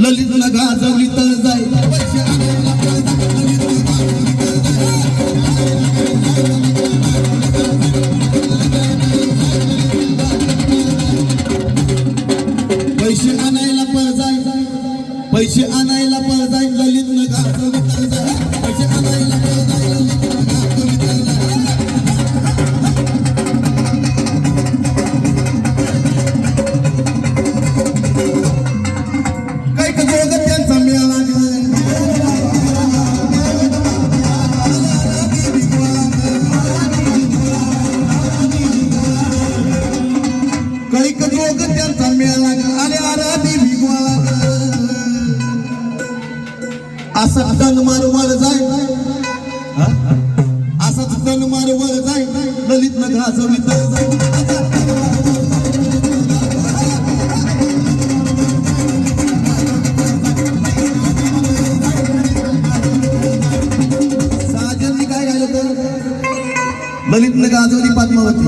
ललित न गाजवली तळ जाई एक का त्यांचा मेळा लागला. आणि अरे देवी गोळा असं तन मार जाय. हा? असाच तन मार जाय. ललित न जाय. काय झालं तर ललित न गाजवली पद्मावती.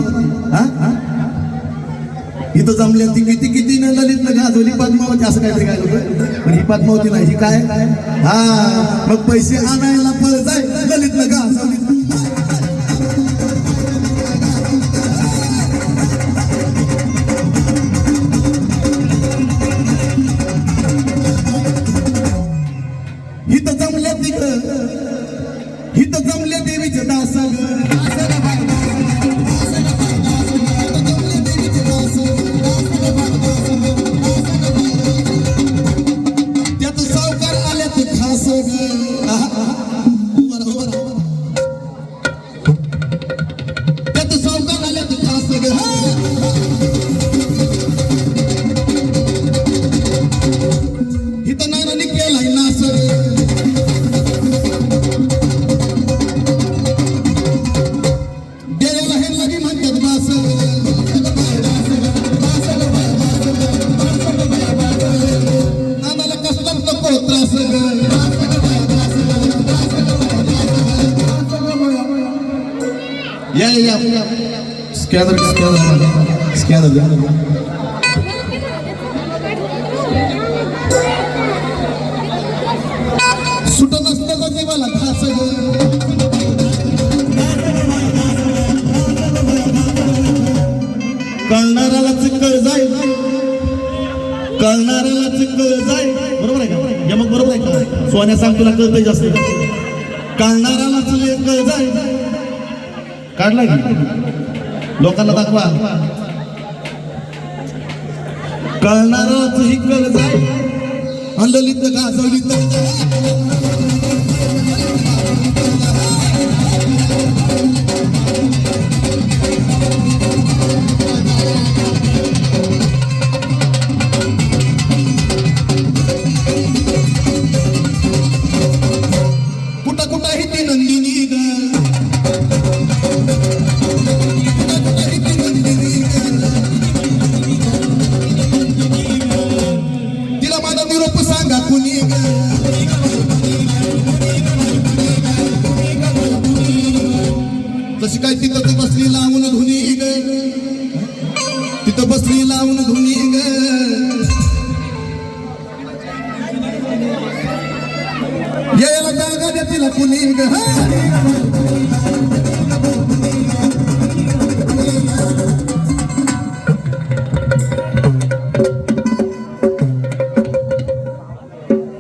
हा? इथं जमले ती किती किती न ललित न गाजवली पद्मावती असं काहीतरी काय होतं पण ही पद्मावती नाही ही काय? हा मग पैसे आणायला पळ जाय ललित न गाजवली. हित जमल्या तिकडं हित जमल्या देवीचे दास नको त्रास या या स्कॅनर स्कॅनर स्कॅनर सोन्या सांग तुला कळतंय जास्त. कळणाऱ्यालाच लय कळ जाय. काढला की? लोकांना दाखवा. कळणारा ही कळ जाय. अंडलीत का कुठं तशी काय तिथं ती बसली लावून धुनी ग तिथं बसली लावून धुनी ग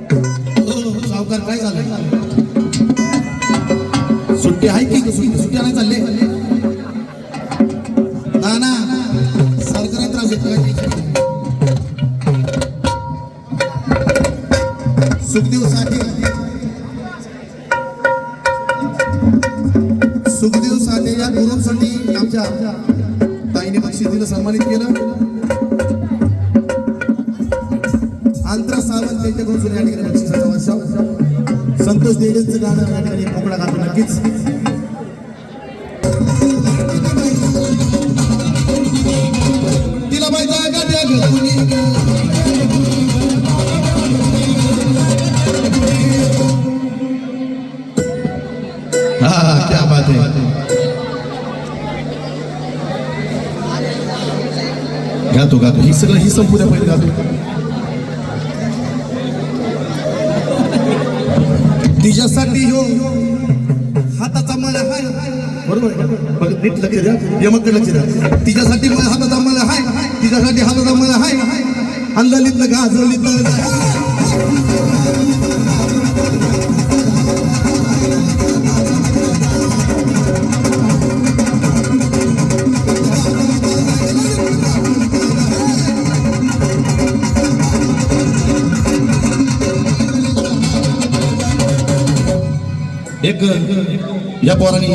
सावकार काय झालं सुट्टी आहे की सुट्टी सुट्टी नाही चालले ना ना सरकारी त्रास देतो सुखदेवसाठी सुखदेव साठे या गुरुसाठी आमच्या ताईने बक्षिसीला सन्मानित केलं. आंध्रा सावंत यांच्याकडून सुद्धा या ठिकाणी बक्षिसाचा वर्षाव संतोष देवेंचं गाणं या ठिकाणी मोकळा गातो नक्कीच. तिला बाई बात गातो गातो. ही सगळं ही संपू द्या पहिले गातो. तिच्यासाठी हो हाताचा मला हाय बरोबर लक्ष द्या. तिच्यासाठी मला हाताचा मला हाय तिच्यासाठी हाताचा मला हाय अंदालीतलं गाजवलीतलं एक या पोराने